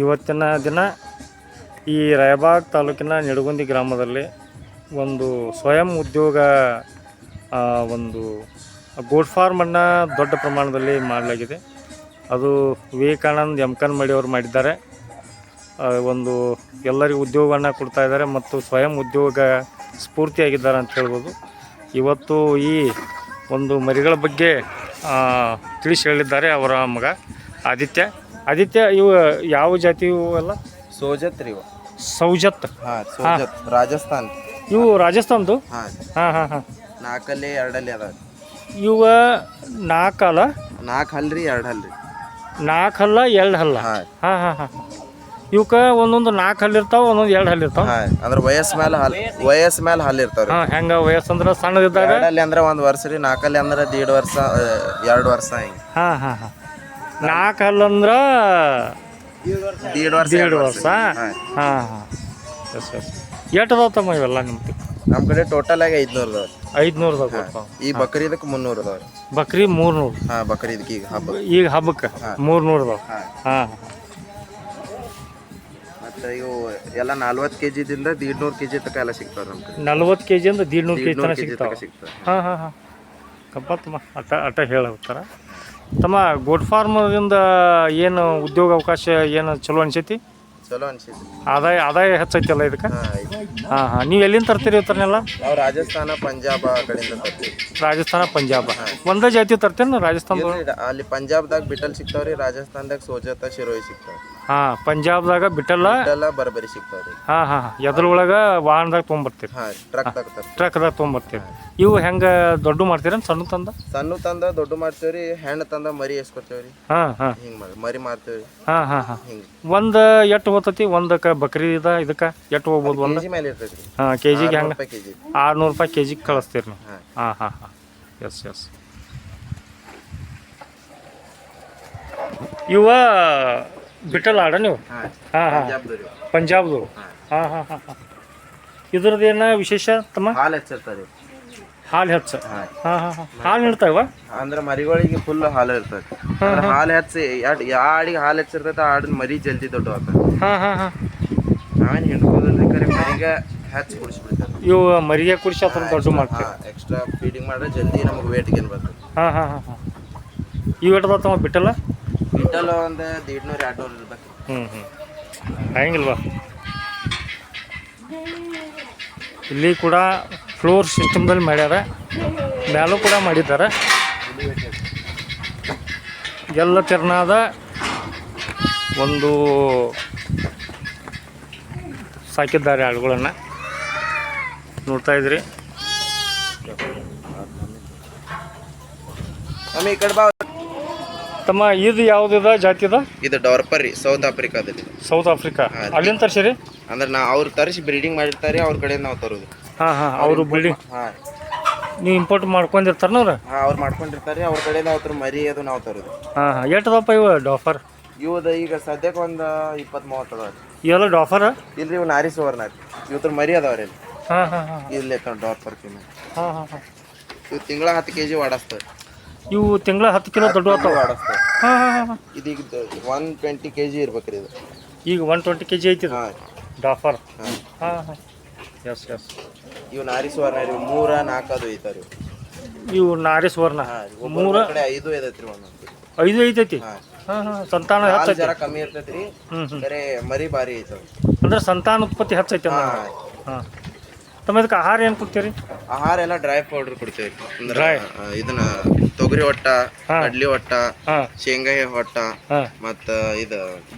ಇವತ್ತಿನ ದಿನ ಈ ರಾಯಬಾಗ್ ತಾಲೂಕಿನ ನಿಡಗುಂದಿ ಗ್ರಾಮದಲ್ಲಿ ಒಂದು ಸ್ವಯಂ ಉದ್ಯೋಗ ಒಂದು ಗೋಡ್ ಫಾರ್ಮನ್ನು ದೊಡ್ಡ ಪ್ರಮಾಣದಲ್ಲಿ ಮಾಡಲಾಗಿದೆ. ಅದು ವಿವೇಕಾನಂದ್ ಎಮ್ಕನ್ ಮಡಿ ಅವರು ಮಾಡಿದ್ದಾರೆ. ಒಂದು ಎಲ್ಲರಿಗೂ ಉದ್ಯೋಗವನ್ನು ಕೊಡ್ತಾ ಇದ್ದಾರೆ ಮತ್ತು ಸ್ವಯಂ ಉದ್ಯೋಗ ಸ್ಫೂರ್ತಿಯಾಗಿದ್ದಾರೆ ಅಂತ ಹೇಳ್ಬೋದು. ಇವತ್ತು ಈ ಒಂದು ಮರಿಗಳ ಬಗ್ಗೆ ತಿಳಿಸಿ ಹೇಳಿದ್ದಾರೆ ಅವರ ಮಗ ಆದಿತ್ಯ. ಆದಿತ್ಯ ಇವು ಯಾವ ಜಾತಿ ಇವು ಎಲ್ಲ? ಸೋಜತ್ ರೀ ಇವು. ಸೌಜತ್. ಹಾ ಸೋಜತ್. ರಾಜಸ್ಥಾನ್. ಇವು ರಾಜಸ್ಥಾನ್ದು? ಹಾ. ಹಾಂ ಹಾಂ ಹಾಂ. ನಾಲ್ಕಲ್ಲಿ ಎರಡಲ್ಲಿ ಅದ ಇವ ನಾಲ್ಕಲ್ಲ ನಾಲ್ಕು ಹಲ್ರಿ ಎರಡು ಹಲ್ರಿ ನಾಲ್ಕು ಹಲ್ಲ ಎರಡು ಹಲ್ಲ? ಹಾ. ಹಾಂ ಹಾಂ ಹಾಂ. ಇವಕ್ಕೆ ಒಂದೊಂದು ನಾಲ್ಕು ಹಲ್ಲು ಇರ್ತಾವೆ ಒಂದೊಂದು ಎರಡು ಹಲ್ಲು ಇರ್ತಾವ. ಹಾಂ ಅಂದ್ರೆ ವಯಸ್ಸು ಮೇಲೆ ಹಲ್ ವಯಸ್ಸು ಮೇಲೆ ಹಲ್ ಇರ್ತಾವ್ರಿ ಹಾಂ ಹೆಂಗೆ ವಯಸ್ಸಂದ್ರೆ ಸಣ್ಣದಿದ್ದಾಗ? ಎರಡಲ್ಲಿ ಅಂದ್ರೆ ಒಂದು ವರ್ಷ ರೀ ನಾಲ್ಕಲ್ಲಿ ಅಂದ್ರೆ ದೀಡ್ ವರ್ಷ ಎರಡು ವರ್ಷ ಹಿಂಗೆ. ಹಾಂ ಹಾಂ ಹಾಂ. ನಾಲ್ಕು ದೀಡ್ ವರ್ಷ ದೀಡ್ ಎರಡ್ ವರ್ಷ ಹಾ. ಹಾಂ ಹಾಂ ಎಸ್ ಎಸ್ ಎಷ್ಟು ಅದಾವ ತಮ್ಮ ಇವೆಲ್ಲ ನಿಮ್ದು? ನಮ್ ಕಡೆ ಟೋಟಲ್ ಆಗಿ ಐದ್ನೂರ್ ಅದಾವ್ರಿ ಐದುನೂರದಾಗ ಬರ್ತಾವೆ ಈ ಬಕ್ರೀದಕ್ಕೆ ಮುನ್ನೂರ್ ಅದಾವ್ರಿ ಬಕ್ರಿ ಮೂರ್ನೂರು. ಹಾಂ ಬಕ್ರೀದಕ್ಕೆ ಈಗ ಹಬ್ಬ. ಈಗ ಹಬ್ಬಕ್ಕೆ ಮೂರ್ನೂರು ಅದಾವ. ಹಾ. ಹಾಂ. ಮತ್ತು ಇವು ಎಲ್ಲ ನಲ್ವತ್ತು ಕೆ ಜಿದಿಂದ ದೀಡ್ನೂರು ಕೆ ಜಿ ತನಕ ಎಲ್ಲ ಸಿಗ್ತಾವ್ರಿ ನಮ್ಮ ಕಡೆ. ನಲ್ವತ್ತು ಕೆ ಜಿಯಿಂದ ದೀಡ್ನೂರು ಕೆ ಜಿ ತನಕ ಸಿಗ್ತಾವೆ. ಸಿಗ್ತಾವೆ. ಹಾಂ ಹಾಂ ಹಾಂ. ಕಪ್ಪತ್ತಮ್ಮ ಅಟ ಅಟ ಹೇಳತ್ತಾರ ತಮ್ಮ ಗೋಡ್ ಫಾರ್ಮದಿಂದ ಏನು ಉದ್ಯೋಗ ಅವಕಾಶ ಏನು ಚಲೋ ಅನ್ಸೈತಿ? ಚಲೋ ಅನ್ಸಿದ್ರಿ ಆದಾಯ ಆದಾಯ ಹೆಚ್ಚೈತಲ್ಲ ಇದಕ್ಕೆ? ಹಾ ಹಾಂ ಹಾಂ. ನೀವು ಎಲ್ಲಿಂದ ತರ್ತೀರಿ ಇವತ್ತನ್ನೆಲ್ಲ ನಾವು ರಾಜಸ್ಥಾನ ಪಂಜಾಬ್ ಆ ಕಡೆಯಿಂದ ತರ್ತೀವಿ. ರಾಜಸ್ಥಾನ ಪಂಜಾಬ. ಒಂದೇ ಜಾತಿ ತರ್ತೇನೆ ರಾಜಸ್ಥಾನ ಇಲ್ರಿ, ಅಲ್ಲಿ ಪಂಜಾಬ್ದಾಗ ಬಿಟಲ್ ಸಿಗ್ತಾವ್ರಿ ರಾಜಸ್ಥಾನದಾಗ ಸೋಜತ ಶಿರೋಯಿ ಸಿಗ್ತಾವ್ರಿ. ಹಾಂ ಪಂಜಾಬ್ದಾಗ ಬಿಟ್ಟಲ್ಲ ಬಿಟಲ್ಲ ಬರ್ಬರಿ ಸಿಗ್ತಾವ್ರಿ ಹಾ ಹಾಂ ಒಳಗ ವಾಹನದಾಗ ತೊಗೊಂಬರ್ತೀರಿ. ಹಾ ಟ್ರಕ್ ತರ್ತಾರ ಟ್ರಕ್ದಾಗ ತೊಗೊಂಬರ್ತೀರಿ. ಇವು ಹೆಂಗ ದೊಡ್ಡ ಮಾಡ್ತೀರೇನು ಸಣ್ಣ ತಂದ? ಸಣ್ಣ ತಂದ ದೊಡ್ಡ ಮಾಡ್ತೇವ್ರಿ. ಹೆಣ್ಣು ತಂದ ಮರಿ ಎಸ್ಕೊತೇವ್ರಿ. ಹಾ ಹಾ. ಹಿಂಗ್ ಮಾಡಿ ಮರಿ ಮಾಡ್ತೇವ್ರಿ ಹಾ ಹಾ ಹಾ. ಹಿಂಗ್. ಒಂದು ಎಟ್ಟು ಹೋಗ್ತತಿ ಒಂದಕ್ಕೆ ಬಕ್ರಿ ಇದ ಇದಕ್ಕೆ ಎಟ್ಟು ಹೋಗ್ಬೋದು ಒಂದು? ಕೆಜಿ ಮೇಲೆ ಆರ್ನೂರು ಹಾಂ ಕೆ ಜಿಗೆ ಹೆಂಗೆ ರೂಪಾಯಿ ಕೆಜಿ. ಆರ್ನೂರು ರೂಪಾಯಿ ಕಳಿಸ್ತೀರಿ ನೀವು. ಹಾ. ಹಾಂ ಹಾಂ ಹಾಂ. ಎಸ್ ಎಸ್ ಇವ ಬಿಟ್ಟಲ್ಲ ಆಡ ನೀವು? ಹಾ. ಹಾಂ ಹಾಂ. ಪಂಜಾಬ್ದವ್ರಿ. ಪಂಜಾಬ್ದು ಹಾಂ. ಹಾಂ ಹಾಂ ಹಾಂ ಇದ್ರದ್ದು ಏನೋ ವಿಶೇಷ ತಮ್ಮ? ಹಾಲು ಹೆಚ್ಚಿರ್ತಾರಿ ಹಾಲು ಹೆಚ್ಚ. ಹಾ. ಹಾಂ ಹಾಂ ಹಾಂ. ಹಾಲು ನೀಡ್ತಾವ ಅಂದ್ರೆ ಮರಿಗಳಿಗೆ ಫುಲ್ ಹಾಲು ಇರ್ತದೆ. ಅಂದ್ರ ಹಾಲು ಹೆಚ್ಚಿ ಯಾಡ್ ಯಾ ಆಡಿಗೆ ಹಾಲು ಹೆಚ್ಚಿರ್ತೈತಿ ಆ ಆಡಿನ ಮರಿ ಜಲ್ದಿ ದೊಡ್ಡ ಆಗ್ತದೆ ಹಾಂ ಹಾಂ ಹಾಂ. ನಾವೇನು ಹಿಡ್ಕೋದಿಲ್ರಿ ಕರೆ ಮರಿಗೆ ಹೆಚ್ಚು ಕುಡಿಸ್ಬಿಡ್ತಾರೆ ಇವು ಮರಿಗೆ ಕುಡಿಸಿ ಅದನ್ನ ದೊಡ್ಡ ಮಾಡ್ತೀವಿ. ಹಾ ಎಕ್ಸ್ಟ್ರಾ ಫೀಡಿಂಗ್ ಮಾಡಿದ್ರೆ ಜಲ್ದಿ ನಮಗೆ ವೇಟ್ ಗೇನ್ ಬರ್ತದೆ. ಹಾಂ ಹಾಂ ಹಾಂ ಹಾಂ. ಇವು ಎಟ್ಟದ ತಮ್ಮ ಬಿಟ್ಟಲ್ಲ? ಕ್ವಿಂಟಲ್ ಒಂದು ದೀಡ್ನೂರು ಎರಡು ನೂರು ಇರ್ಬೇಕು. ಹ್ಞೂ ಹ್ಞೂ ಹಂಗಿಲ್ವಾ? ಇಲ್ಲಿ ಕೂಡ ಫ್ಲೋರ್ ಸಿಸ್ಟಮ್ದಲ್ಲಿ ಮಾಡ್ಯಾರ. ಮ್ಯಾಲೂ ಕೂಡ ಮಾಡಿದ್ದಾರೆ. ಎಲ್ಲ ತೆರನಾದ ಒಂದು ಸಾಕಿದ್ದಾರೆ ಆಳುಗಳನ್ನು. ನೋಡ್ತಾ ಇದ್ರಿ. ತಮ್ಮ ಇದು ಯಾವುದಿದ ಜಾತಿದ? ಇದು ಡಾರ್ಪರ್ ರೀ ಸೌತ್ ಆಫ್ರಿಕಾದಲ್ಲಿ. South Africa. ಅಲ್ಲಿಂದ ತರ್ಸಿರಿ? ಅಂದ್ರೆ ನಾ ಅವ್ರು ತರಿಸಿ ಬ್ರೀಡಿಂಗ್ ಮಾಡಿರ್ತಾರೆ ಅವ್ರ ಕಡೆ ನಾವು ತರೋದು. ಹಾಂ ಹಾಂ ಅವರು ಬಿಲ್ಡಿಂಗ್ ಹಾಂ. ನೀವು ಇಂಪೋರ್ಟ್ ಮಾಡ್ಕೊಂಡಿರ್ತಾರನವ್ರು ಹಾ ಅವ್ರು ಮಾಡ್ಕೊಂಡಿರ್ತಾರೆ ಅವ್ರ ಕಡೆ ನಾವು ತರ ಮರಿ ಅದು ನಾವು ತರೋದು. ಹಾಂ ಹಾಂ. ಎಷ್ಟದಪ್ಪ ಇವು ಡಾಫರ್? ಇವದ ಈಗ ಸದ್ಯಕ್ಕೆ ಒಂದು ಇಪ್ಪತ್ತ್ ಮೂವತ್ತು ಅದಾವ ಇವೆಲ್ಲ ಡಾಫರ? ಇಲ್ರಿ ಇವು ನಾರಿ ಸುವರ್ಣ ರೀ. ಇವತ್ತರ ಮರಿ ಅದಾವ್ರಿ ರೀ ಹಾಂ ಹಾಂ ಹಾಂ. ಇಲ್ಲಿ ಡಾರ್ಪರ್ ಕಿನ್ನ ಹಾಂ ಹಾಂ ಹಾಂ. ಇವು ತಿಂಗಳ ಹತ್ತು ಕೆ ಜಿ ವಾಡಸ್ತಾವೆ ಇವು ತಿಂಗಳ ಹತ್ತು ಕಿಲೋ ದೊಡ್ಡ ಹಾಂ ಹಾಂ ಹಾಂ ಹಾಂ. ಇದೀಗ ಒನ್ ಟ್ವೆಂಟಿ ಕೆ ಜಿ ಇರ್ಬೇಕ್ರಿ ಇದು. ಈಗ ಒನ್ ಟ್ವೆಂಟಿ ಕೆ ಜಿ ಐತಿ ಹಾಂ. ಡಾಫರ್ ಹಾಂ. ಹಾಂ ಹಾಂ. ಎಸ್ ಎಸ್ ಇವು ನಾರಿ ಸುವರ್ಣ ರೀ ಮೂರ ನಾಲ್ಕು ಅದು ಐತಾರಿ ಇವು ನಾರಿ ಸುವರ್ಣ. ಮೂರ ಕಡೆ ಐದು ಐದೈತ್ರಿ ಒಂದೊಂದು. ಐದು ಐತೈತಿ? ಹಾಂ. ಹಾಂ ಹಾಂ. ಸಂತಾನ ಹಾಲು ಜರ ಕಮ್ಮಿ ಇರ್ತೈತ್ರಿ ಹ್ಞೂ ಹ್ಞೂ ಬರೇ ಮರಿ ಭಾರಿ ಐತವ. ಅಂದ್ರೆ ಸಂತಾನೋತ್ಪತ್ತಿ ಹೆಚ್ಚೈತಿ ಹಾಂ. ಹಾಂ. ತಮ್ಮ ಇದಕ್ಕೆ ಆಹಾರ ಏನು ಕೊಡ್ತೀರಿ? ಆಹಾರ ಎಲ್ಲ ಡ್ರೈ ಪೌಡರ್ ಕೊಡ್ತೇವೆ. ಅಂದ್ರೆ ಇದನ್ನ ತೊಗರಿ ಹೊಟ್ಟ. ಕಡ್ಲಿ ಹೊಟ್ಟ ಶೇಂಗಾ ಹೊಟ್ಟ ಮತ್ತ ಇದ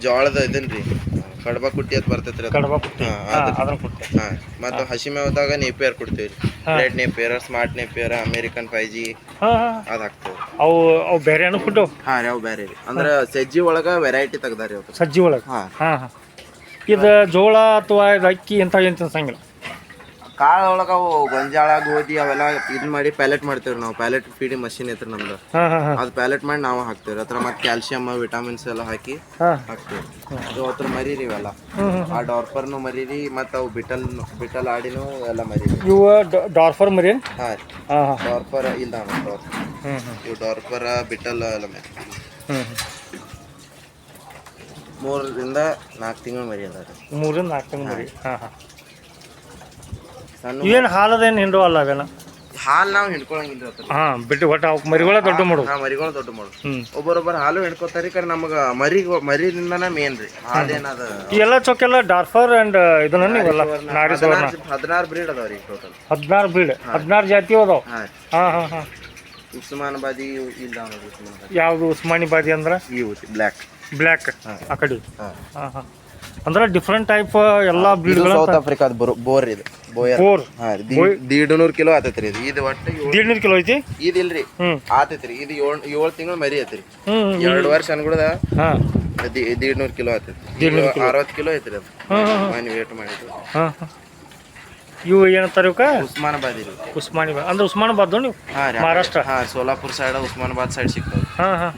ಜೋಳದ ಇದನ್ರಿ. ಕಡಬ ಕುಟ್ಟಿ ಅಂತ ಬರ್ತೈತ್ರಿ. ಕಡಬ ಕುಟ್ಟಿ. ಮತ್ತ ಹಸಿ ಮೇವದಾಗ Napier ಕೊಡ್ತೇವ್ರಿ. Red Napier smart Napier American five G ಅದ್ ಹಾಕ್ತೇವೆ. ಅವು ಅವು ಬೇರೆ ಏನು ಫುಡ್ ಹಾ ರೀ ಅವು ಬೇರೆ ರೀ. ಅಂದ್ರ ಸಜ್ಜಿ ಒಳಗ ವೆರೈಟಿ ತೆಗ್ದಾರಿ ಅವ್ರು ಸಜ್ಜಿ ಒಳಗ? ಹಾ. ಹಾಂ ಹಾಂ. ಇದು ಜೋಳ ಅಥವಾ ಇದು ಅಕ್ಕಿ ಇಂಥ ಏನು ತಿನ್ಸಂಗಿಲ್ಲ. ಕಾಳ ಒಳಗ ಅವು ಗೊಂಜಾಳ ಗೋಧಿ ಅವೆಲ್ಲ ಇದ್ ಮಾಡಿ ಪ್ಯಾಲೆಟ್ ಮಾಡ್ತೇವ್ರಿ ನಾವು. ಪ್ಯಾಲೆಟ್ ಫೀಡಿ ಮಷಿನ್ ಐತ್ರಿ ನಮ್ದು. ಅದ್ ಹಾಂ ಹಾಂ. ಅದು ಪ್ಯಾಲೆಟ್ ಮಾಡಿ ನಾವು ಹಾಕ್ತೇವ್ರಿ. ಅದ್ರ ಮತ್ತೆ ಕ್ಯಾಲ್ಸಿಯಂ ವಿಟಮಿನ್ಸ್ ಎಲ್ಲ ಹಾಕಿ ಹಾಂ. ಹಾಕ್ತೇವೆ ಅದು ಅದ್ರ ಮರೀರಿ ಇವೆಲ್ಲ. ಆ ಡಾರ್ಪರ್ನು ಮರೀರಿ ಮತ್ತೆ ಅವು ಬಿಟಲ್ ಬಿಟಲ್ ಆಡಿನೂ ಎಲ್ಲ ಮರೀರಿ. ಇವು ಡಾರ್ಫರ್ ಮರಿ ಹಾ ರೀ. ಹಾಂ ಹಾಂ. ಡಾರ್ಪರ್ ಇಲ್ಲ ಡಾರ್ಪರ್ ಹ್ಞೂ ಇವು ಡಾರ್ಫರ್ ಬಿಟಲ್ ಎಲ್ಲ ಮರಿ. ಮೂರರಿಂದ ನಾಲ್ಕು ತಿಂಗಳು ಮರಿ ಅದಾವ್ರಿ ಮೂರಿಂದ ನಾಲ್ಕು ತಿಂಗಳು ಮರಿ. ಹಾ ಹಾಂ. ಸಣ್ಣ ಇವೇನು ಹಾಲದೇನು ಹಿಂಡು ಅಲ್ಲ ಅವೇನ? ಹಾಲು ನಾವು ಹಿಂಡ್ಕೊಳಂಗಿಲ್ಲ ಹಾ ಬಿಟ್ಟು ಒಟ್ಟು ಅವಕ್ಕೆ ಮರಿಗಳ ದೊಡ್ಡ ಮಾಡು. ಹಾ ಮರಿಗಳು ದೊಡ್ಡ ಮಾಡು. ಒಬ್ಬರೊಬ್ಬರು ಹಾಲು ಹಿಡ್ಕೊತಾರೆ ಕರೆ ನಮಗ ಮರಿ ಮರಿದಿಂದನ ಮೇನ್ ರೀ. ಹಾಲೇನದ ಎಲ್ಲ ಚೊಕ್ಕೆಲ್ಲ ಡಾರ್ಫರ್ ಆ್ಯಂಡ್ ಇದನ್ನ ನೀವೆಲ್ಲ? ನಾರಿ ಹದಿನಾರು ಬ್ರೀಡ್ ಅದಾವ್ರಿ ಟೋಟಲ್ ಹದಿನಾರು ಬ್ರೀಡ್ ಹದಿನಾರು ಜಾತಿ ಅದಾವ. ಹಾ. ಹಾಂ ಹಾಂ ಉಸ್ಮಾನಬಾದಿ ಇಲ್ಲ ಉಸ್ಮಾನಾಬಾದಿ ಯಾವುದು ಉಸ್ಮಾನಿ ಬಾದಿ ಅಂದ್ರೆ? ಇವು ಬ್ಲ್ಯಾಕ್ ಬ್ಲ್ಯಾಕ್ ಆ ಕಡೆ. ಹಾಂ ಹಾಂ. ಅಂದ್ರೆ ಡಿಫ್ರೆಂಟ್ ಟೈಪ್ ಎಲ್ಲ ಬ್ರೀಡ್ಗಳ ಸೌತ್ ಆಫ್ರಿಕಾದ ಬರೋ ಬೋರ್ ಇದು ಬೋಯರ್ ಹಾ ದೀಡ್ನೂರು ಕಿಲೋ ಆತೈತ್ರಿ ಇದು. ಇದು ಒಟ್ಟು ದೀಡ್ನೂರು ಕಿಲೋ ಐತಿ? ಇದು ಇಲ್ರಿ ಆತೈತ್ರಿ. ಇದು ಏಳ್ ಏಳು ತಿಂಗಳು ಮರಿ ಐತ್ರಿ ಎರಡು ವರ್ಷ ಅನ್ಗುಡದ ದೀಡ್ನೂರು ಕಿಲೋ ಆತೈತಿ ಅರವತ್ತು ಕಿಲೋ ಐತ್ರಿ ಅದು. ಮನೆ ವೇಟ್ ಹಾಂ ಇವು ಏನಂತಾರೆ ಇವಕ್ಕ ಉಸ್ಮಾನಾಬಾದಿ ಇರಿ ಉಸ್ಮಾನಿ ಬಾ ಅಂದ್ರೆ ಉಸ್ಮಾನಾಬಾದ್ ನೀವು? ಮಹಾರಾಷ್ಟ್ರ? ಹಾ ಸೋಲಾಪುರ್ ಸೈಡ್ ಉಸ್ಮಾನಾಬಾದ್ ಸೈಡ್ ಸಿಗ್ತಾವ. ಹಾಂ ಹಾಂ.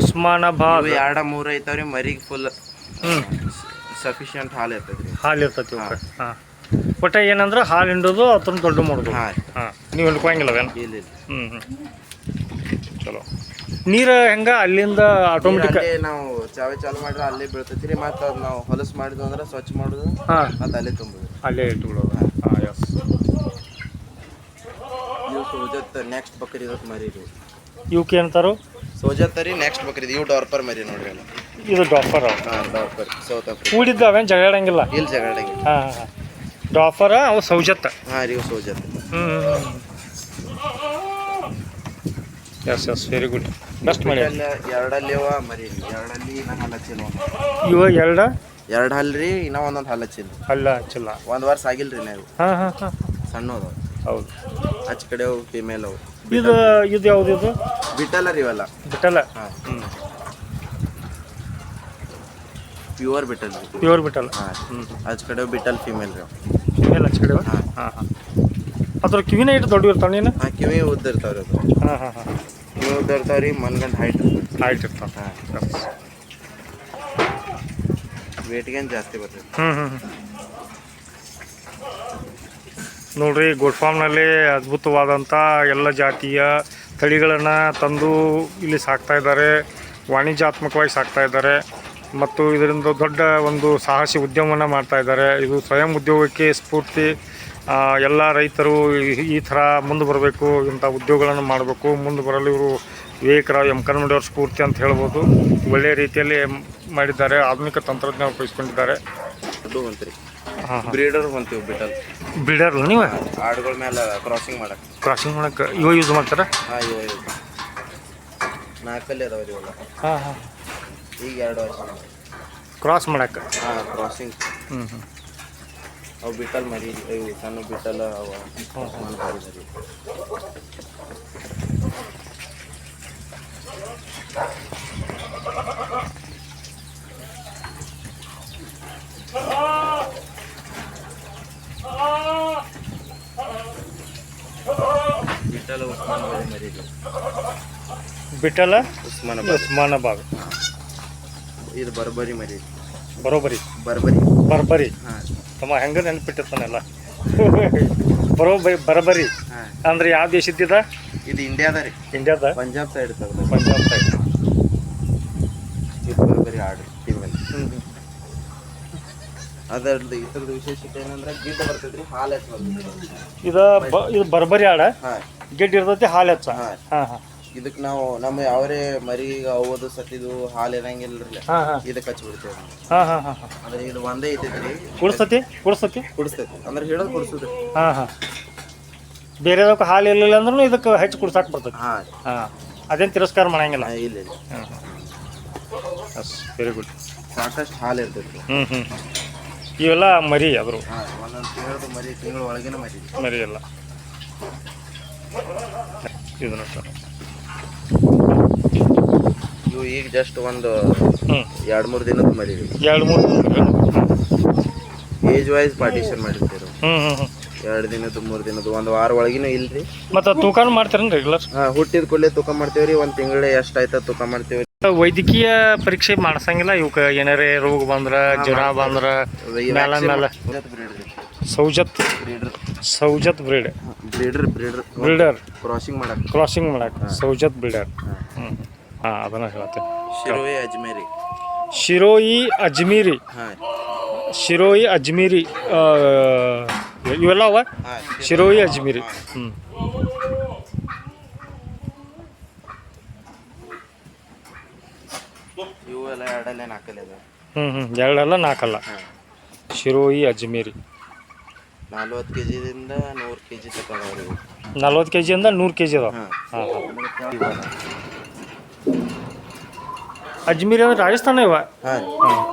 ಉಸ್ಮಾನಾಬಾದ್. ಎರಡ ಮೂರ್ ಐತಾವ್ರಿ ಮರಿಗೆ ಫುಲ್ ಸಫಿಶಿಯಂಟ್ ಹಾಲು ಇರ್ತೈತಿ ಹಾಲು ಇರ್ತೈತಿ ಹಾಂ. ಒಟ್ಟ ಏನಂದ್ರೆ ಹಾಲು ಹಿಂಡೋದು ಅದನ್ನ ದೊಡ್ಡ ಮಾಡೋದು. ಹಾಂ. ಹಾಂ. ನೀವು ಹಿಂಡ್ಕೊಳಂಗಿಲ್ಲ ಅವೇನು? ಇಲ್ಲ ಇಲ್ಲ. ಹ್ಞೂ ಹ್ಞೂ ಚಲೋ. ನೀರು ಹೆಂಗೆ ಅಲ್ಲಿಂದ ಆಟೋಮೆಟಿಕ್ ಅಲ್ಲೇ ನಾವು ಚಾವೆ ಚಾಲು ಮಾಡಿದ್ರೆ ಅಲ್ಲೇ ಬೀಳ್ತೈತಿ ರೀ ಮತ್ತು ಅದು ನಾವು ಹೊಲಸು ಮಾಡಿದ್ವು ಅಂದ್ರೆ ಸ್ವಚ್ಛ ಮಾಡೋದು. ಹಾಂ. ಮತ್ತು ಅಲ್ಲೇ ತುಂಬೋದು ಅಲ್ಲೇ ಇಟ್ಬಿಡೋದು. ಹಾಂ. ಎಸ್ ಇವು ಸೋಜತ್ ನೆಕ್ಸ್ಟ್ ಬಕ್ರಿ ಇವತ್ತು ಮರಿ ರೀ ಇವಕ್ಕೆ ಏನಂತಾರು ಸೋಜತ್ತರಿ ನೆಕ್ಸ್ಟ್ ಬಕ್ರಿ ಇವು ಡಾರ್ಪರ್ ಮರಿ ನೋಡ್ರಿ ಅಲ್ಲ ಇದು ಡಾಫರ್. Dorper south Africa. ಕೂಡಿದ್ದ ಅವೇನು ಜಗಾಡಂಗಿಲ್ಲ ಇಲ್ಲಿ ಜಗಳಂಗಿಲ್ಲ ಹಾಂ ಡಾಫರ ಅವು ಸೌಜತ್ತ ಹಾ ರೀ ಸೌಜತ್. ಹ್ಞೂ yes yes very good best ಮಾಡಿ ಎರಡಲ್ಲಿ ಅವ ಮರಿ. ಎರಡಲ್ಲಿ ಹಲ್ಲ ಹಲ್ ಹಚ್ಚಿಲ್ಲ ಒಂದು ಇವ ಎರಡ? ಎರಡು ಹಲ್ರಿ ಇನ್ನ ಒಂದೊಂದು ಹಲ್ಲ ಹಚ್ಚಿಲ್ಲ. ಅಲ್ಲ ಹಚ್ಚಿಲ್ಲ. ಒಂದು ವರ್ಷ ಆಗಿಲ್ರಿ ನೀವು ಹಾಂ ಹಾಂ ಹೌದು. ಆಚೆ ಕಡೆ ಅವು ಫಿಮೇಲ್ ಅವು. ಇದು ಇದು ಯಾವ್ದು ಇದು? ಬಿಟ್ಟಲ್ಲ ರೀ ಇವೆಲ್ಲ. ಬಿಟ್ಟಲ್ಲ? ಹಾಂ. ಹ್ಞೂ ಪ್ಯೂರ್ ಬಿಟಲ್ ರೀ ಪ್ಯೂರ್ ಬಿಟಲ್ ಹಾ ಹ್ಞೂ ಕಡೆ ಬಿಟಲ್ ಫಿಮೇಲ್ ರೀ. ಫಿಮೇಲ್ ಹಚ್ಕಡೆ ಹಾಂ. ಹಾ ಹಾಂ. ಅದ್ರ ಕಿವಿನ ಇಟ್ಟು ದೊಡ್ಡ ಇರ್ತಾವ ನೀನು? ಹಾಂ ಕಿವಿ ಉದ್ದ ಇರ್ತಾವ್ರಿ ಅದು. ಹಾಂ ಹಾಂ ಹಾಂ. ಕಿವಿ ಉದ್ದ ರೀ ಮನ್ಗಂಡ್ ಹೈಟ್ ಹೈಟ್ ಇರ್ತಾವ. ಹಾ. ವೇಟ್ಗೇನು ಜಾಸ್ತಿ ಬರ್ತದೆ ಹ್ಞೂ ಹ್ಞೂ ಹ್ಞೂ ನೋಡ್ರಿ ಗೋಡ್ ಫಾರ್ಮ್ನಲ್ಲಿ ಅದ್ಭುತವಾದಂಥ ಎಲ್ಲ ಜಾತಿಯ ತಳಿಗಳನ್ನು ತಂದು ಇಲ್ಲಿ ಸಾಕ್ತಾ ಇದ್ದಾರೆ. ವಾಣಿಜ್ಯಾತ್ಮಕವಾಗಿ ಸಾಕ್ತಾ ಇದ್ದಾರೆ. ಮತ್ತು ಇದರಿಂದ ದೊಡ್ಡ ಒಂದು ಸಾಹಸಿ ಉದ್ಯಮವನ್ನು ಮಾಡ್ತಾ ಇದ್ದಾರೆ. ಇದು ಸ್ವಯಂ ಉದ್ಯೋಗಕ್ಕೆ ಸ್ಫೂರ್ತಿ ಎಲ್ಲ ರೈತರು ಈ- ಥರ ಮುಂದೆ ಬರಬೇಕು ಇಂಥ ಉದ್ಯೋಗಗಳನ್ನು ಮಾಡಬೇಕು. ಮುಂದೆ ಬರಲು ಇವರು ವಿವೇಕರಾವ್ ಎಂ. ಕನ್ನಡವ್ರ ಸ್ಫೂರ್ತಿ ಅಂತ ಹೇಳ್ಬೋದು. ಒಳ್ಳೆಯ ರೀತಿಯಲ್ಲಿ ಮಾಡಿದ್ದಾರೆ ಆಧುನಿಕ ತಂತ್ರಜ್ಞಾನ ಉಪಯೋಗಿಸ್ಕೊಂಡಿದ್ದಾರೆ. ಬ್ರೀಡರ್ ಹೊಂತೀವಿ ಬಿಟ್ಟಲ್. ಬಿಡರ್ಲ ನೀವು? ಆಡುಗಳ ಮೇಲೆ ಕ್ರಾಸಿಂಗ್ ಮಾಡಕ್ಕೆ ಕ್ರಾಸಿಂಗ್ ಮಾಡಕ್ಕೆ ಇವ ಯೂಸ್ ಮಾಡ್ತಾರೆ? ಹಾಂ ಇವ ಇವ ನಾಲ್ಕಲ್ಲಿ ಅದಾವ ಹಾಂ ಹಾಂ. ಈಗ ಎರಡು ವರ್ಷ ಕ್ರಾಸ್ ಮಾಡಕ್ಕೆ? ಹಾ ಕ್ರಾಸಿಂಗ್ ಹ್ಞೂ ಹ್ಞೂ ಅವು ಬಿಟ್ಟಲ್ ಮರಿ ಇವು ಸಣ್ಣ ಬಿಟ್ಟಲ್ಲ ಅವ ಮರಿ ಬಿಟ್ಟಲ್ ಉಸ್ಮಾನ್ ಮರಿ. ಬಿಟ್ಟಲ್ಲ ಉಸ್ಮಾನಾಬಾದ್. ಉಸ್ಮಾನಾಬಾದ್. ಇದು ಬರ್ಬರಿ ಮರಿ ಬರೋಬರಿ. ಬರ್ಬರಿ. ಬರ್ಬರಿ. ಹಾಂ. ತಮ್ಮ ಹೆಂಗ ನೆನಪಿಟ್ಟಿರ್ತಾನೆಲ್ಲ. ಬರೋಬರಿ ಬರ್ಬರಿ. ಹಾಂ. ಅಂದ್ರೆ ಯಾವ ದೇಶದ್ದಿದ ಇದು? ಇಂಡಿಯಾದ ರೀ. ಇಂಡಿಯಾದ? ಪಂಜಾಬ್ ಸೈಡ್ ಪಂಜಾಬ್ ಸೈಡ್ ಇದು ಬರ್ಬರಿ ಆಡು ಫೀಮೇಲ್ ಅದರದ್ದು ಇದ್ರದ್ದು ವಿಶೇಷತೆ ಏನಂದ್ರೆ ಗಿಡ್ಡ ಬರ್ತೈತ್ರಿ ಹಾಲು ಹೆಚ್ಚು ಇದು ಬ ಇದು ಬರ್ಬರಿ ಆಡ? ಹಾಂ. ಗೆಡ್ ಇರ್ತೈತಿ ಹಾಲು ಹೆಚ್ಚ. ಹಾ. ಹಾಂ ಹಾಂ. ಇದಕ್ಕೆ ನಾವು ನಮ್ಮ ಯಾವರೇ ಮರಿ ಅವದು ಸತ್ತಿದು ಹಾಲು ಇರಂಗಿಲ್ರಿ ಇದಕ್ಕೆ ಹಚ್ಚಿ ಬಿಡ್ತೇವೆ ಹಾಂ ಹಾಂ ಹಾಂ ಹಾಂ. ಅಂದ್ರೆ ಇದು ಒಂದೇ ಐತೈತ್ರಿ ಕುಡಿಸ್ತತಿ ಕುಡಿಸ್ತತಿ ಕುಡಿಸ್ತೈತಿ. ಅಂದ್ರೆ ಹಿಡಿದು ಕುಡಿಸುದ್ರಿ ಹಾಂ ಹಾಂ. ಬೇರೆದಕ್ಕೆ ಹಾಲು ಇರಲಿಲ್ಲ ಅಂದ್ರೂ ಇದಕ್ಕೆ ಹೆಚ್ಚು ಕುಡ್ಸಕ್ಕೆ ಬರ್ತದೆ ಹಾ. ಹಾಂ. ಅದೇನು ತಿರಸ್ಕಾರ ಮಾಡಂಗಿಲ್ಲ. ಇಲ್ಲ ಇಲ್ಲ. ಹಾಂ ವೆರಿ ಗುಡ್ ಸಾಕಷ್ಟು ಹಾಲು ಇರ್ತೈತಿ ಹ್ಞೂ ಹ್ಞೂ ಇವೆಲ್ಲ ಮರಿ ಅದ್ರು ಒಂದೊಂದು ತಿಂಗಳದು ಮರಿ ತಿಂಗಳ ಒಳಗಿನ ಮರಿ. ಮರಿ ಎಲ್ಲ. ಇವು ಈಗ ಜಸ್ಟ್ ಒಂದು ಎರಡು ಮೂರು ದಿನದ ಮರಿ ಎರಡು ಮೂರು ಏಜ್ ವೈಸ್ ಪಾರ್ಟಿಷನ್ ಹ್ಞೂ ಎರಡು ದಿನದ್ದು ಮೂರು ದಿನದ ಒಂದು ವಾರ ಒಳಗಿನೂ ಇಲ್ರಿ. ಮತ್ತೆ ತೂಕನೂ ಮಾಡ್ತೀರೇನು ರೆಗ್ಯುಲರ್ ಹಾ ಹುಟ್ಟಿದ ಕೂಡಲೇ ತೂಕ ಮಾಡ್ತೇವ್ರಿ ಒಂದು ತಿಂಗಳ ಎಷ್ಟು ಆಯ್ತ ತೂಕ ಮಾಡ್ತೇವ್ರಿ. ವೈದ್ಯಕೀಯ ಪರೀಕ್ಷೆ ಮಾಡ್ಸಂಗಿಲ್ಲ ಇವಕ್ಕೆ ಏನಾರೇ ರೋಗ ಬಂದ್ರ ಜ್ವರ ಬಂದ್ರ ಮೇಲ ಮೇಲ Sojat. Breeder Sojat breed breeder breeder breeder crossing ಮಾಡಕ್ ಕ್ರಾಸಿಂಗ್ ಮಾಡಕ್ ಸೌಜತ್ ಬ್ರೀಡರ್ ಹ್ಞೂ ಹಾಂ ಅದನ್ನು ಹೇಳ್ತೀನಿ ಶಿರೋಯಿ ಅಜ್ಮೇರಿ. ಶಿರೋಯಿ ಅಜ್ಮೀರಿ. ಹಾಂ ಶಿರೋಯಿ ಅಜ್ಮೀರಿ ಆ, ಇವೆಲ್ಲ ಅವ? ಹಾಂ ಶಿರೋಯಿ ಅಜ್ಮೀರಿ. ಹ್ಞೂ ಇವು ಎಲ್ಲ ಎರಡಲ್ಲೇ ನಾಲ್ಕಲ್ಲೇ ಹ್ಞೂ ಹ್ಞೂ ಎರಡಲ್ಲ ನಾಲ್ಕಲ್ಲ. ಹಾಂ. ಶಿರೋಯಿ ಅಜ್ಮೀರಿ. ನಲ್ವತ್ತು ಕೆ ಜಿದಿಂದ ನೂರು ಕೆ ಜಿ ತಗೊಂಡವ್ರಿ ನಲ್ವತ್ತು ಕೆ ಜಿಯಿಂದ ನೂರು ಕೆ ಜಿ ಅದಾವ ಹಾಂ ಹಾಂ. ಅಜ್ಮೀರಿ ಅಂದ್ರೆ ರಾಜಸ್ಥಾನ ಇವ ಹಾಂ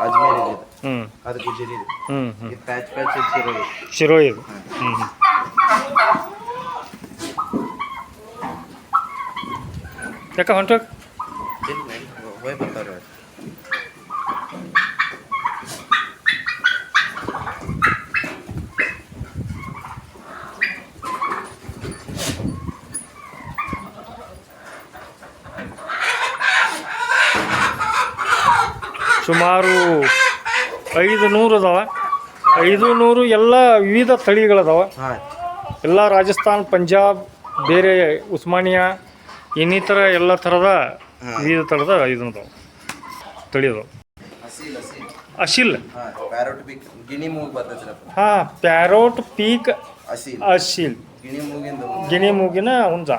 ಅಜ್ಮೇರ್ ಇದೆ ಹ್ಞೂ ಅದು ಗುಜರಿ ಇದೆ ಹ್ಞೂ ಹ್ಞೂ ಇದು ಪ್ಯಾಚ್ ಪ್ಯಾಚ್ ಹಚ್ಚಿರೋದು ಶಿರೋಯಿ ಇದು ಹ್ಞೂ ಹ್ಞೂ ಯಾಕ ಹೊಂಟೋಗ ಇಲ್ಲಿ ನಡಿ, ಹೋಯ್ ಬರ್ತಾರೆ ಸುಮಾರು ಐದು ನೂರು ಅದಾವ. ಐದು ನೂರು ಎಲ್ಲ ವಿವಿಧ ತಳಿಗಳದಾವ. ಎಲ್ಲ ರಾಜಸ್ಥಾನ್ ಪಂಜಾಬ್ ಬೇರೆ ಉಸ್ಮಾನಿಯಾ ಇನ್ನಿತರ ಎಲ್ಲ ಥರದ ವಿವಿಧ ಥರದ ಐದು ಅದಾವ. ತಳಿ ಅದಾವ. ಅಶಿಲ್ ಹಾಂ ಪ್ಯಾರೋಟ್ ಪೀಕ್ ಅಶಿಲ್ ಗಿಣಿ ಮೂಗಿನ ಹುಂಜ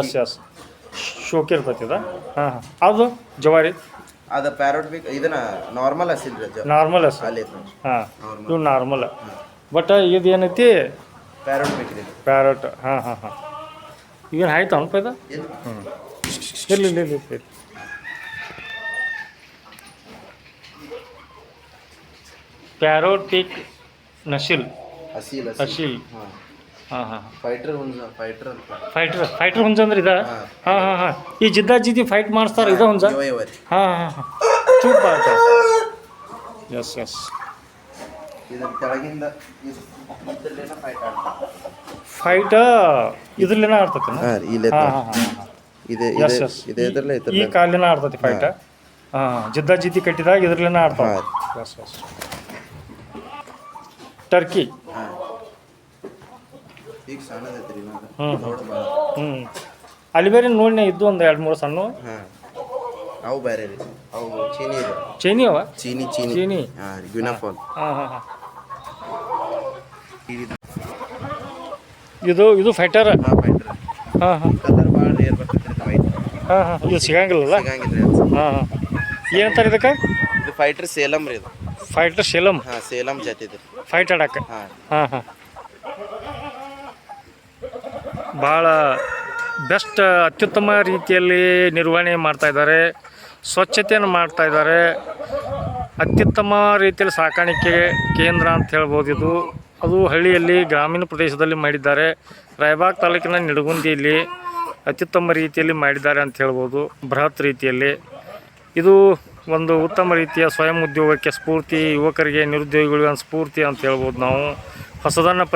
ಎಸ್ ಎಸ್ ಶೋಕಿರ್ತೈತಿ ಹಾಂ ಹಾಂ. ಅದು ಜವಾರಿ. ಅದ ಪ್ಯಾರೋಟ್ ಬೇಕು ಇದನ್ನ ನಾರ್ಮಲ್ ಹಸಿಲ್ ರಜ ನಾರ್ಮಲ್ ಹಸಿ ಅಲ್ಲಿ ಹಾಂ ಇವು ನಾರ್ಮಲ್ ಬಟ್ ಇದು ಏನೈತಿ? ಪ್ಯಾರೋಟ್ ಬೇಕ್ರಿ ಇದೆ. ಪ್ಯಾರಟ್ ಹಾಂ ಹಾಂ ಹಾಂ. ಏನು ಆಯ್ತು ಅನ್ಪ ಇದು? ಹ್ಞೂ ಇಲ್ಲ ಇಲ್ಲ ಇಲ್ಲ ಪ್ಯಾರೋಟ್ ಪೀಕ್ ನಶಿಲ್. ಹಸಿಲ್ ಅಶಿಲ್ ಹಾಂ. ಹಾಂ ಹಾಂ. ಫೈಟರ್ ಹುಂಜ ಫೈಟರ್ ಅಂತ. ಫೈಟ್ರ್ ಫೈಟ್ರ್ ಹುಂಜ ಅಂದ್ರೆ ಇದ? ಹಾಂ. ಹಾಂ ಹಾಂ ಈ ಜಿದ್ದಾ ಜಿದ್ದಿ ಫೈಟ್ ಮಾಡಿಸ್ತಾರೆ ಇದ ಹುಂಜ ಇವ ಇವ ರೀ ಹಾಂ ಹಾಂ ಹಾಂ. ಚೂಪ್ ಎಸ್ ಎಸ್ ಇದ್ರ ಕೆಳಗಿಂದ ಇದ್ರಲ್ಲೇನ ಫೈಟ್ ಆಡ್ತಾರೆ? ಫೈಟ ಇದ್ರಲ್ಲೇನ ಆಡ್ತೈತಿ ಹಾಂ ರೀ ಇಲ್ಲೇ ಹಾಂ ಹಾಂ ಹಾಂ ಇದೆ ಎಸ್ ಎಸ್ ಇದೆ ಇದ್ರಲ್ಲೇ ಈ ಐತಲ್ಲ ಕಾಲಿನ ಆಡ್ತೈತಿ ಫೈಟ ಹಾಂ ಜಿದ್ದಾ ಜಿದ್ದಿ ಕಟ್ಟಿದಾಗ ಇದ್ರಲ್ಲೇನ ಆಡ್ತಾವ? ಹಾಂ. ಎಸ್ ಎಸ್ ಟರ್ಕಿ ಈಗ ಸಣ್ಣದೈತ್ರಿ ಇನ್ನೊಂದು ಹ್ಮ್. ದೊಡ್ಡ ಭಾಳ ಹ್ಞೂ ಅಲ್ಲಿ ಬೇರೆ ನೋಡಿನ ಇದ್ದು ಒಂದು ಎರಡು ಮೂರು ಸಣ್ಣ. ಹಾಂ. ಅವು ಬೇರೆ ರೀ. ಅವು ಚೀನಿ ಇದೆ ಚೈನಿ ಅವ? ಚೀನಿ ಚೀನಿ. ಚೀನಿ? ಹಾಂ ರೀ ಗ್ಯುನಾಫಾಲ್ ಹಾಂ ಹಾಂ ಹಾಂ. ಇದು ಇದು ಫೈಟರ್ ಹಾಂ ಫೈಟರ್ ಹಾಂ ಹಾಂ. ಕಲರ್ ಭಾಳ ರೇರ್ ವೈಟ್ ಹಾಂ ಹಾಂ. ಇದು ಸಿಗಂಗಿಲ್ಲಲ್ಲ? ಸಿಗಂಗಿಲ್ಲ ರೀ ಅದು. ಹಾಂ ಹಾಂ. ಏನಂತಾರೆ ಇದಕ್ಕೆ? ಇದು ಫೈಟರ್ ಸೇಲಂ ರೀ ಇದು. ಫೈಟರ್ ಶೆಲಮ್ ಹಾಂ ಸೇಲಂ ಜಾತಿ ಇದೆ. ಫೈಟ್ ಆಡಕ್ಕೆ ಹಾಂ. ಹಾಂ ಹಾಂ. ಭಾಳ ಬೆಸ್ಟ್ ಅತ್ಯುತ್ತಮ ರೀತಿಯಲ್ಲಿ ನಿರ್ವಹಣೆ ಮಾಡ್ತಾಯಿದ್ದಾರೆ ಸ್ವಚ್ಛತೆಯನ್ನು ಮಾಡ್ತಾಯಿದ್ದಾರೆ ಅತ್ಯುತ್ತಮ ರೀತಿಯಲ್ಲಿ ಸಾಕಾಣಿಕೆ ಕೇಂದ್ರ ಅಂತ ಹೇಳ್ಬೋದು ಇದು. ಅದು ಹಳ್ಳಿಯಲ್ಲಿ ಗ್ರಾಮೀಣ ಪ್ರದೇಶದಲ್ಲಿ ಮಾಡಿದ್ದಾರೆ. ರಾಯಬಾಗ್ ತಾಲೂಕಿನ ನಿಡಗುಂದಿಯಲ್ಲಿ ಅತ್ಯುತ್ತಮ ರೀತಿಯಲ್ಲಿ ಮಾಡಿದ್ದಾರೆ ಅಂತ ಹೇಳ್ಬೋದು, ಬೃಹತ್ ರೀತಿಯಲ್ಲಿ. ಇದು ಒಂದು ಉತ್ತಮ ರೀತಿಯ ಸ್ವಯಂ ಉದ್ಯೋಗಕ್ಕೆ ಸ್ಫೂರ್ತಿ, ಯುವಕರಿಗೆ ನಿರುದ್ಯೋಗಿಗಳಿಗೆ ಸ್ಫೂರ್ತಿ ಅಂತ ಹೇಳ್ಬೋದು ನಾವು. ಹೊಸದನ್ನು